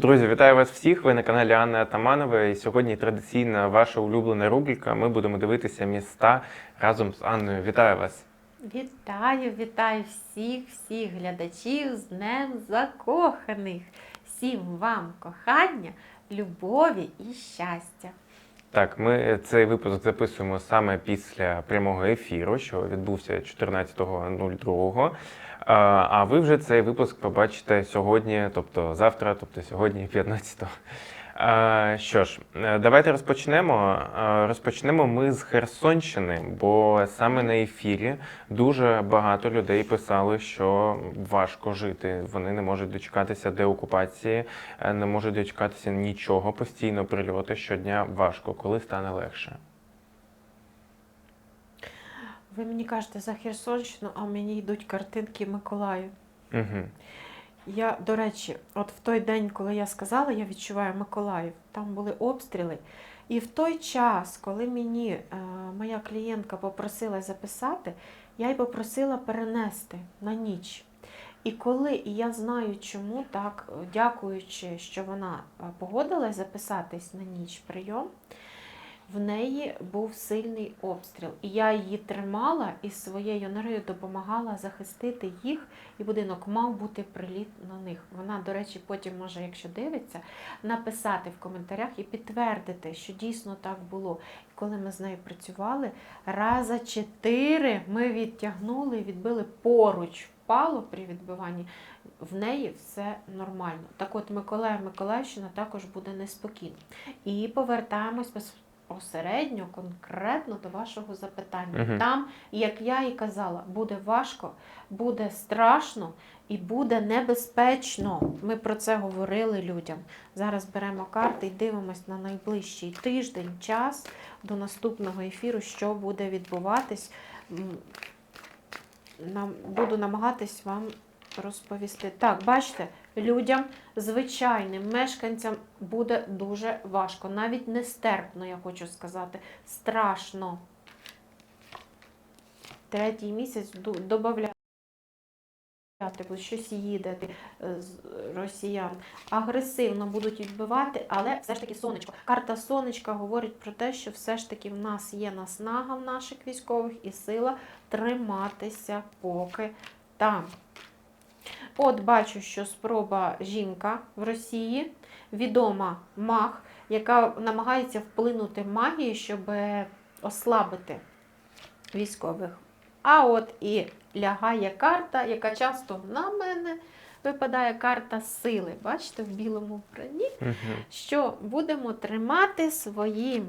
Друзі, вітаю вас всіх. Ви на каналі Анни Атаманової. І сьогодні традиційна ваша улюблена рубрика. Ми будемо дивитися міста разом з Анною. Вітаю вас! Вітаю, вітаю всіх, всіх глядачів з Днем Закоханих. Всім вам кохання, любові і щастя. Так, ми цей випуск записуємо саме після прямого ефіру, що відбувся 14.02. А ви вже цей випуск побачите сьогодні, тобто завтра, тобто сьогодні, 15-го. Що ж, е, давайте розпочнемо. Розпочнемо ми з Херсонщини, бо саме на ефірі дуже багато людей писали, що важко жити. Вони не можуть дочекатися деокупації, е, не можуть дочекатися нічого, постійно прильоти щодня важко, коли стане легше. Ви мені кажете за Херсонщину, а мені йдуть картинки Миколаїв. Угу. Я, до речі, от в той день, коли я сказала, я відчуваю Миколаїв, там були обстріли. І в той час, коли мені е, моя клієнтка попросила записати, я й попросила перенести на ніч. І коли, і я знаю, чому так, дякуючи, що вона е, погодилась записатись на ніч прийом, в неї був сильний обстріл. І я її тримала і своєю енергією допомагала захистити їх, і будинок мав бути приліт на них. Вона, до речі, потім може, якщо дивиться, написати в коментарях і підтвердити, що дійсно так було. І коли ми з нею працювали, раза чотири ми відтягнули і відбили поруч, впало при відбиванні. В неї все нормально. Так от Миколаїв, Миколаївщина також буде неспокійно. І повертаємось безпосередньо, конкретно до вашого запитання. Мгм. Там, як я і казала, буде важко, буде страшно і буде небезпечно. Ми про це говорили людям. Зараз беремо карти і дивимось на найближчий тиждень, час до наступного ефіру, що буде відбуватись. Нам буду намагатись вам розповісти. Так, бачите, людям, звичайним мешканцям буде дуже важко, навіть нестерпно, я хочу сказати, страшно. Третій місяць додати, щось їде росіян. Агресивно будуть відбивати, але все ж таки сонечко. Карта сонечка говорить про те, що все ж таки в нас є наснага в наших військових і сила триматися поки там. От бачу, що спроба жінка в Росії, відома маг, яка намагається вплинути магією, щоб ослабити військових. А от і лягає карта, яка часто на мене випадає карта сили. Бачите, в білому вбранні, Угу. що будемо тримати своїм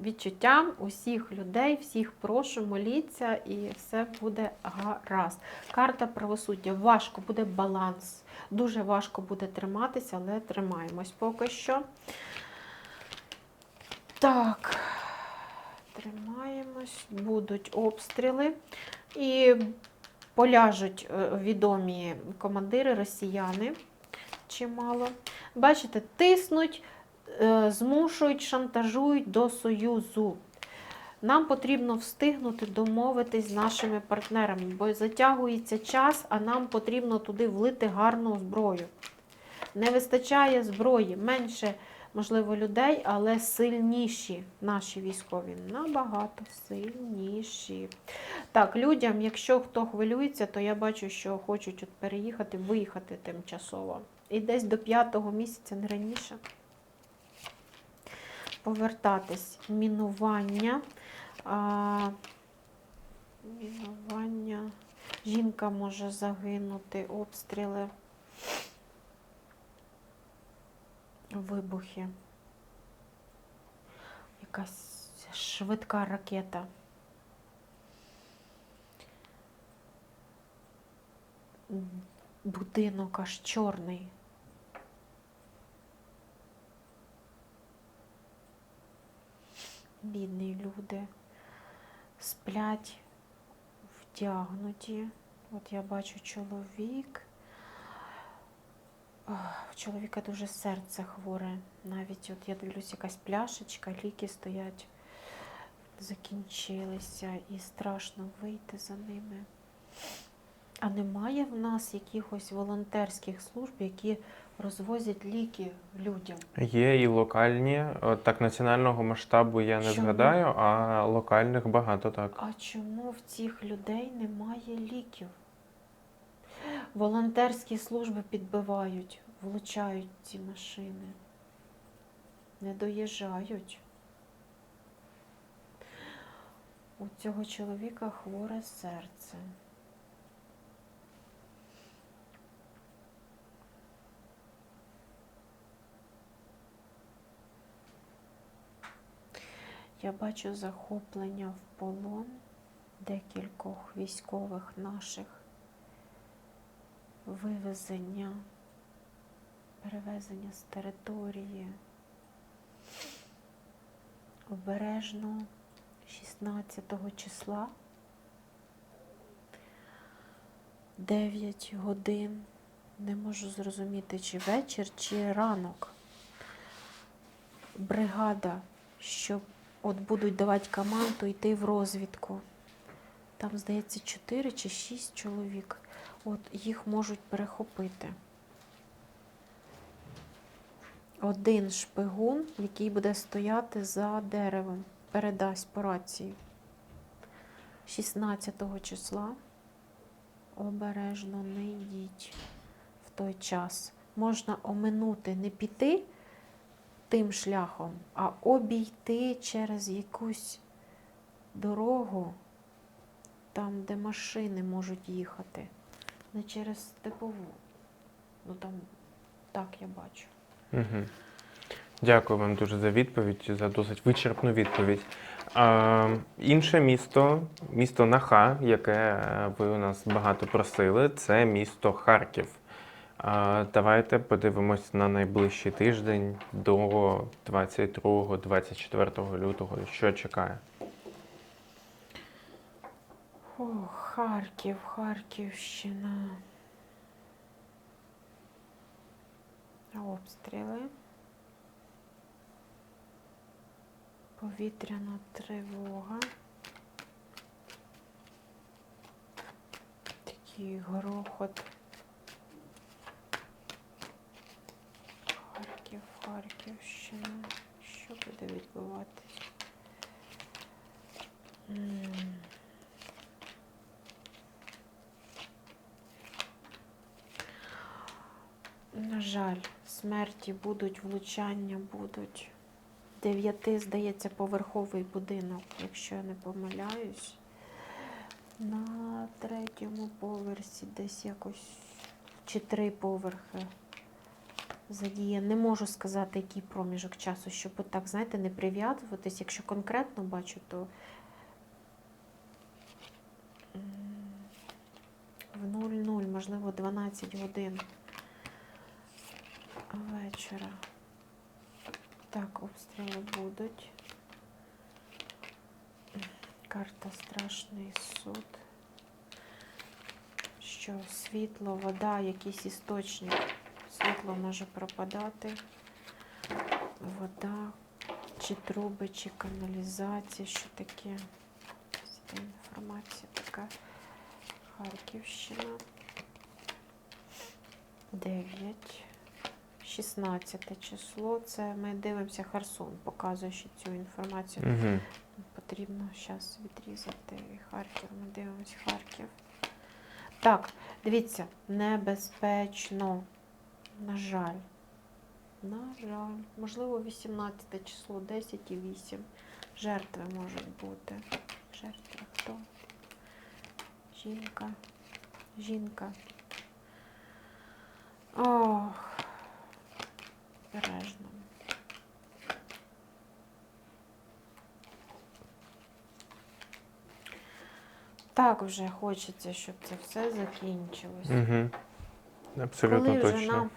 відчуттям усіх людей, всіх прошу, моліться, і все буде гаразд. Карта правосуддя. Важко буде баланс. Дуже важко буде триматися, але тримаємось поки що. Так, тримаємось, будуть обстріли. І поляжуть е, відомі командири росіяни чимало. Бачите, тиснуть змушують, шантажують до союзу. Нам потрібно встигнути домовитись з нашими партнерами, бо затягується час, а нам потрібно туди влити гарну зброю. Не вистачає зброї, менше, можливо, людей, але сильніші наші військові. Набагато сильніші. Так, людям, якщо хто хвилюється, то я бачу, що хочуть от переїхати, виїхати тимчасово. І десь до п'ятого місяця, не раніше повертатись. Мінування. А, мінування. Жінка може загинути, обстріли, вибухи. Якась швидка ракета. Будинок аж чорний. Бідні люди сплять вдягнуті. От я бачу чоловік. В чоловіка дуже серце хворе. Навіть от я дивлюсь, якась пляшечка, ліки стоять, закінчилися, і страшно вийти за ними. А немає в нас якихось волонтерських служб, які розвозять ліки людям. Є і локальні, так національного масштабу я не Чому? згадаю, а локальних багато так. А чому в цих людей немає ліків? Волонтерські служби підбивають, влучають ці машини. Не доїжджають. У цього чоловіка хворе серце. Я бачу захоплення в полон декількох військових наших, вивезення, перевезення з території. Обережно 16 числа 9 годин. Не можу зрозуміти, чи вечір, чи ранок. Бригада, щоб от будуть давати команду йти в розвідку. Там, здається, 4 чи 6 чоловік. От їх можуть перехопити. Один шпигун, який буде стояти за деревом, передасть по рації. 16 числа обережно не йдіть в той час. Можна оминути, не піти тим шляхом, а обійти через якусь дорогу, там, де машини можуть їхати, не через степову. Ну там так я бачу. Угу. Дякую вам дуже за відповідь, за досить вичерпну відповідь. А, інше місто, місто Наха, яке е, ви у нас багато просили, це місто Харків. Давайте подивимось на найближчий тиждень до 22-24 лютого, що чекає. О, Харків, Харківщина. Обстріли. Повітряна тривога. Такий грохот. Харків, Харківщина. Що буде відбуватись? На жаль, смерті будуть, влучання будуть. Дев'яти, здається, поверховий будинок, якщо я не помиляюсь. На третьому поверсі десь якось чи три поверхи задіє. Не можу сказати, який проміжок часу, щоб так, знаєте, не прив'язуватись. Якщо конкретно бачу, то в 00, можливо, 12 годин вечора. Так, обстріли будуть. Карта Страшний суд. Що світло, вода, якийсь істочник. Світло може пропадати. Вода, чи труби, чи каналізація, що таке. Це інформація така. Харківщина. 9. 16 число. Це ми дивимося Херсон, показує ще цю інформацію. Угу. Потрібно зараз відрізати Харків. Ми дивимося Харків. Так, дивіться, небезпечно. На жаль. На жаль. Можливо, 18 число, 10 і 8. Жертви можуть бути. Жертви хто? Жінка. Жінка. Ох. Бережно. Так вже хочеться, щоб це все закінчилось. Угу. Абсолютно Коли вже точно. нам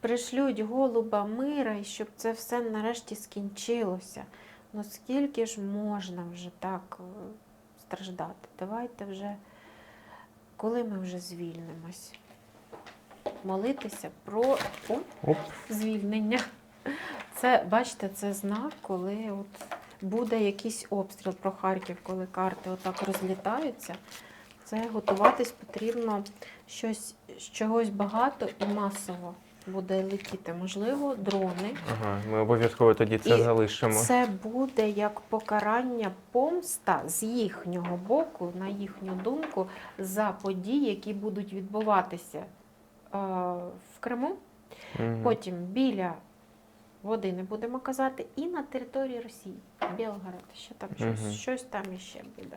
пришлють голуба мира, і щоб це все нарешті скінчилося. Ну скільки ж можна вже так е, страждати? Давайте вже, коли ми вже звільнимось, молитися про О, Оп. звільнення. Це, бачите, це знак, коли от буде якийсь обстріл про Харків, коли карти отак розлітаються. Це готуватись потрібно щось, з чогось багато і масово. буде летіти, можливо, дрони. Ага, ми обов'язково тоді це І залишимо. Це буде як покарання помста з їхнього боку, на їхню думку, за події, які будуть відбуватися е, в Криму. Мгм. Потім біля води не будемо казати, і на території Росії, Білгород, ще там щось, щось там іще буде.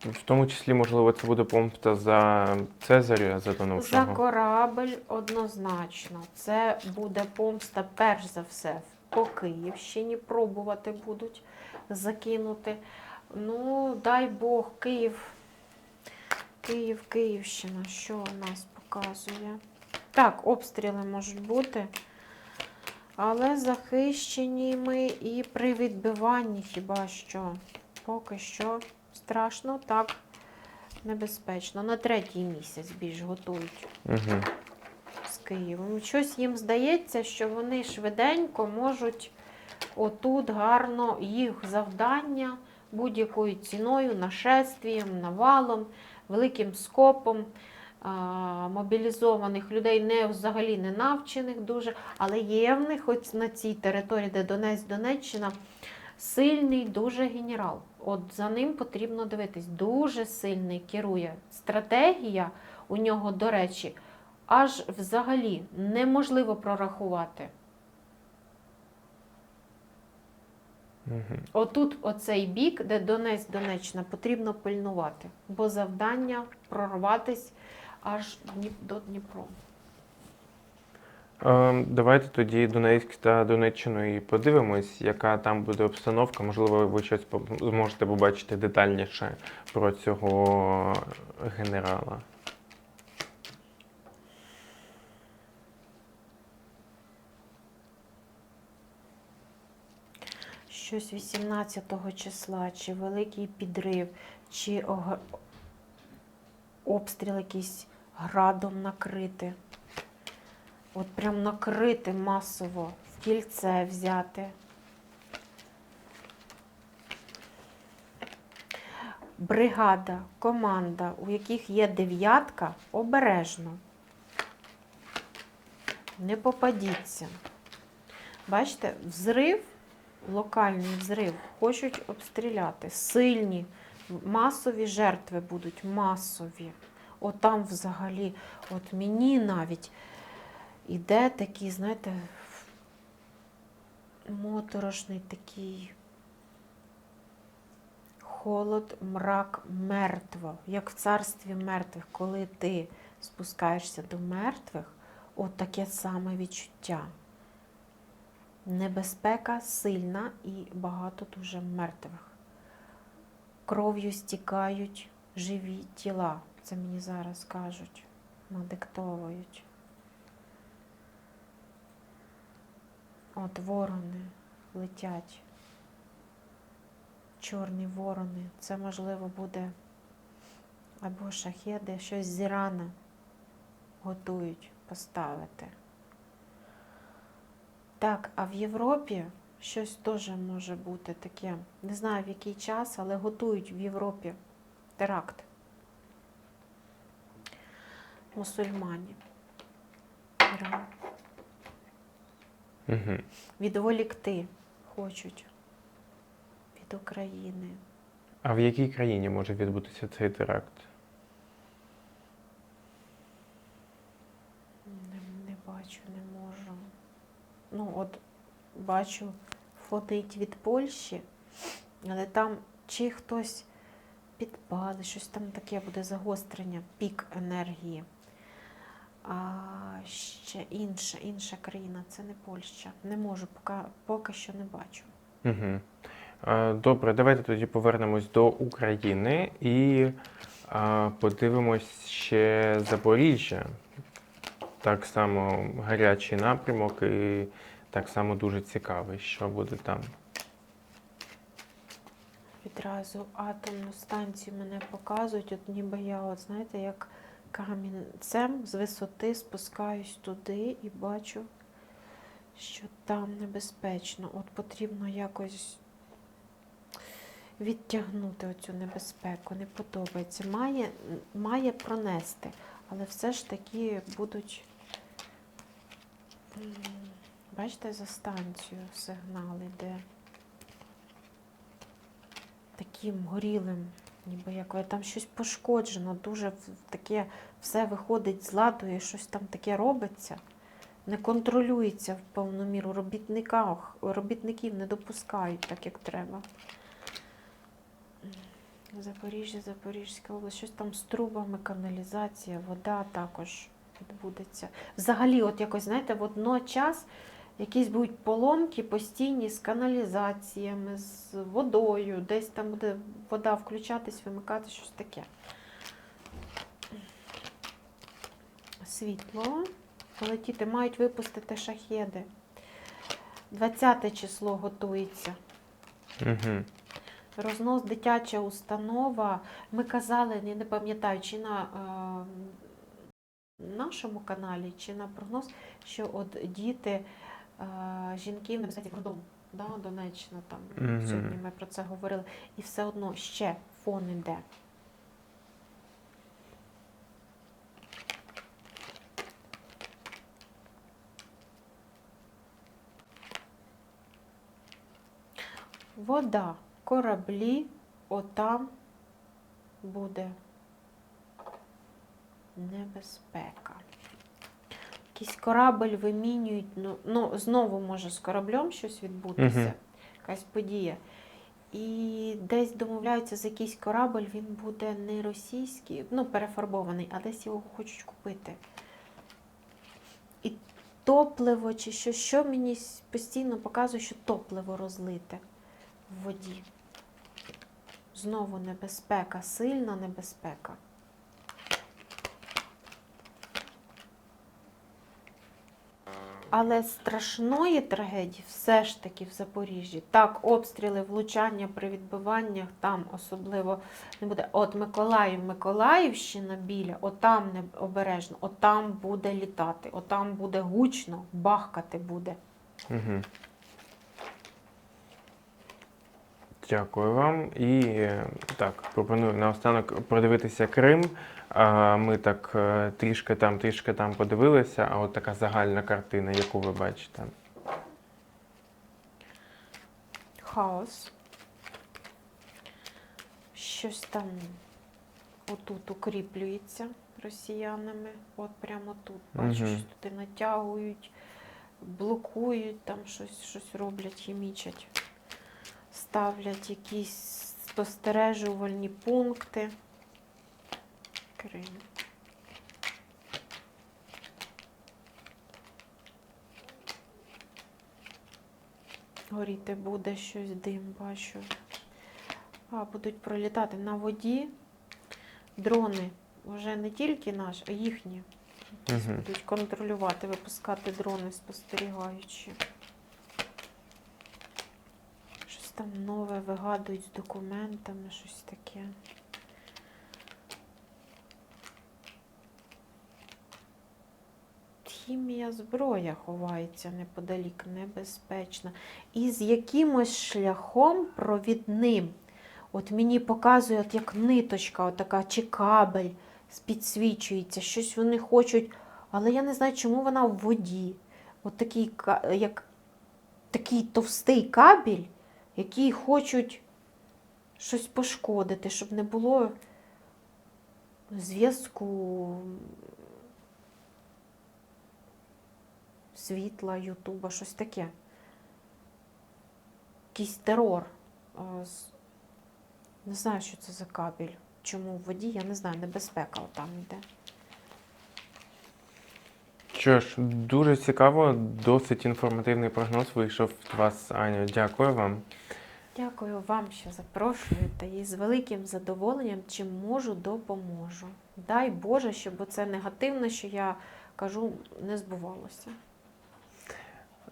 В тому числі, можливо, це буде помста за Цезаря За затонувшого. корабель однозначно. Це буде помста, перш за все, по Київщині пробувати будуть закинути. Ну, дай Бог, Київ. Київ, Київщина, що у нас показує? Так, обстріли можуть бути. Але захищені ми і при відбиванні хіба що. Поки що страшно, так, небезпечно. На третій місяць більш готують Угу. з Києвом. Щось їм здається, що вони швиденько можуть отут гарно їх завдання будь-якою ціною, нашествієм, навалом, великим скопом. Мобілізованих людей не взагалі не навчених дуже, але є в них ось на цій території, де Донець, Донеччина, сильний дуже генерал. От за ним потрібно дивитись. Дуже сильний керує. Стратегія у нього, до речі, аж взагалі неможливо прорахувати. Угу. Отут, оцей бік, де Донець, Донеччина, потрібно пильнувати, бо завдання прорватись аж до Дніпро. Е, Давайте тоді Донецьк та Донеччину і подивимось, яка там буде обстановка. Можливо, ви щось зможете побачити детальніше про цього генерала. Щось 18 числа, чи великий підрив, чи обстріл якийсь градом накрити. От прям накрити масово, в кільце взяти. Бригада, команда, у яких є дев'ятка, обережно. Не попадіться. Бачите, взрив, локальний взрив, хочуть обстріляти. Сильні, масові жертви будуть, масові. От там взагалі, от мені навіть іде такий, знаєте, моторошний такий холод, мрак, мертво, як в царстві мертвих, коли ти спускаєшся до мертвих, от таке саме відчуття. Небезпека сильна і багато дуже мертвих. Кров'ю стікають живі тіла. Це мені зараз кажуть, надиктовують. От ворони летять. Чорні ворони. Це можливо буде або шахеди, щось з Ірана готують поставити. Так, а в Європі щось теж може бути таке. Не знаю в який час, але готують в Європі теракт. Мусульмані. Іран. Угу. Відволікти хочуть від України. А в якій країні може відбутися цей теракт? Не, не бачу, не можу. Ну, от бачу, фотить від Польщі, але там чи хтось підпали, щось там таке буде загострення, пік енергії. А ще інша, інша країна, це не Польща. Не можу, поки, поки що не бачу. Угу. Добре, давайте тоді повернемось до України і подивимось ще Запоріжжя. Так само гарячий напрямок і так само дуже цікавий, що буде там. Відразу атомну станцію мене показують, от ніби я, от знаєте, як камінцем з висоти спускаюсь туди і бачу, що там небезпечно. От потрібно якось відтягнути оцю небезпеку. Не подобається. Має, має пронести, але все ж таки будуть Бачите, за станцію сигнал іде. Таким горілим, ніби як там щось пошкоджено, дуже таке все виходить з ладу і щось там таке робиться. Не контролюється в повну міру. Робітниках, робітників не допускають так, як треба. Запоріжжя, Запорізька область, щось там з трубами, каналізація, вода також відбудеться. Взагалі, от якось, знаєте, водночас якісь будуть поломки постійні з каналізаціями, з водою, десь там буде вода включатись, вимикати, щось таке. Світло. Полетіти мають випустити шахеди. 20 число готується. Угу. Рознос дитяча установа. Ми казали, я не пам'ятаю, чи на е, нашому каналі, чи на прогноз, що от діти, жінки в небезпеці роддому, да, Донеччина там. Мгм. Сьогодні ми про це говорили. І все одно ще фон іде. Вода, кораблі, отам буде небезпека. Якийсь корабль вимінюють, ну, ну знову може з кораблем щось відбутися, Мгм. якась подія. І десь домовляються за якийсь корабль, він буде не російський, ну, перефарбований, а десь його хочуть купити. І топливо чи що, що мені постійно показує, що топливо розлите в воді. Знову небезпека, сильна небезпека. Але страшної трагедії все ж таки в Запоріжжі. Так, обстріли, влучання при відбиваннях там особливо не буде. От Миколаїв, Миколаївщина біля, отам не обережно, отам буде літати, отам буде гучно, бахкати буде. Угу. Дякую вам. І так, пропоную наостанок продивитися Крим. Ми так е, трішки там, трішки там подивилися, а от така загальна картина, яку ви бачите. Хаос. Щось там отут укріплюється росіянами. От прямо тут. Бачу, Мгм. щось туди натягують, блокують, там щось, щось роблять, хімічать. Ставлять якісь спостережувальні пункти. Крим. Горіти буде щось, дим бачу. А, будуть пролітати на воді. Дрони вже не тільки наші, а їхні. Мгм. Будуть контролювати, випускати дрони спостерігаючи. Щось там нове вигадують з документами, щось таке. Хімія зброя ховається неподалік, небезпечна. І з якимось шляхом провідним. От мені показує, от як ниточка, от чи кабель підсвічується, щось вони хочуть, але я не знаю, чому вона в воді. От такий, як, такий товстий кабель, який хочуть щось пошкодити, щоб не було зв'язку світла, Ютуба, щось таке. Якийсь терор. Не знаю, що це за кабель. Чому в воді, я не знаю, небезпека отам йде. Що ж, дуже цікаво, досить інформативний прогноз вийшов від вас, Аню. Дякую вам. Дякую вам, що запрошуєте, і з великим задоволенням, чим можу, допоможу. Дай Боже, щоб оце негативне, що я кажу, не збувалося.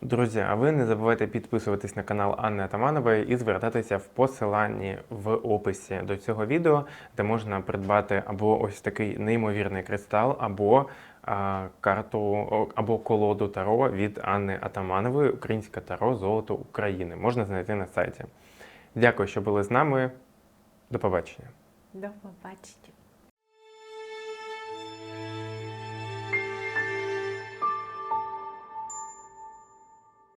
Друзі, а ви не забувайте підписуватись на канал Анни Атаманової і звертатися в посиланні в описі до цього відео, де можна придбати або ось такий неймовірний кристал, або а, карту, або колоду Таро від Анни Атаманової, Українське Таро Золото України. Можна знайти на сайті. Дякую, що були з нами. До побачення. До побачення.